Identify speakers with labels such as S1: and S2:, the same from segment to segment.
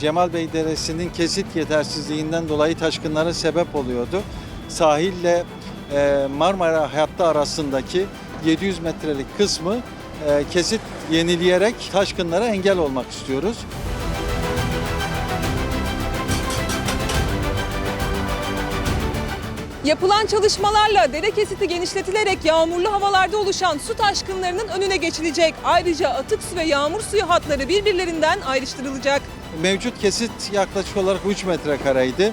S1: Cemal Bey Deresi'nin kesit yetersizliğinden dolayı taşkınlara sebep oluyordu. Sahille e, Marmara hattı arasındaki 700 metrelik kısmı e, kesit yenileyerek taşkınlara engel olmak istiyoruz.
S2: Yapılan çalışmalarla dere kesiti genişletilerek yağmurlu havalarda oluşan su taşkınlarının önüne geçilecek. Ayrıca atık su ve yağmur suyu hatları birbirlerinden ayrıştırılacak.
S1: Mevcut kesit yaklaşık olarak 3 metrekareydi.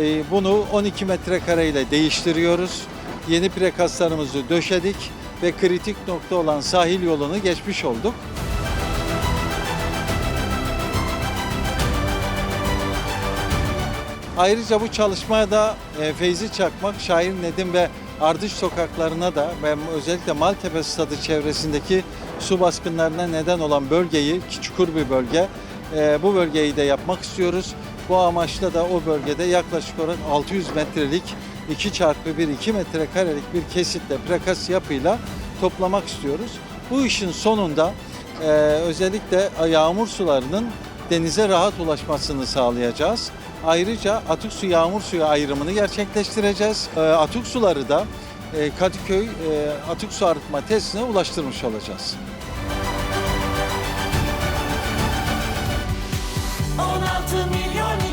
S1: E, Bunu 12 metrekare ile değiştiriyoruz. Yeni prekaslarımızı döşedik ve kritik nokta olan sahil yolunu geçmiş olduk. Ayrıca bu çalışmaya da e, Feyzi Çakmak, Şair Nedim ve Ardış sokaklarına da ve özellikle Maltepe Stadı çevresindeki su baskınlarına neden olan bölgeyi, ki çukur bir bölge, e, bu bölgeyi de yapmak istiyoruz. Bu amaçla da o bölgede yaklaşık olarak 600 metrelik 2 çarpı 1 2 metrekarelik bir kesitle prekas yapıyla toplamak istiyoruz. Bu işin sonunda e, özellikle yağmur sularının denize rahat ulaşmasını sağlayacağız. Ayrıca atık su yağmur suyu ayrımını gerçekleştireceğiz. E, atık suları da e, Kadıköy e, atık su arıtma tesisine ulaştırmış olacağız.
S3: 16 milyon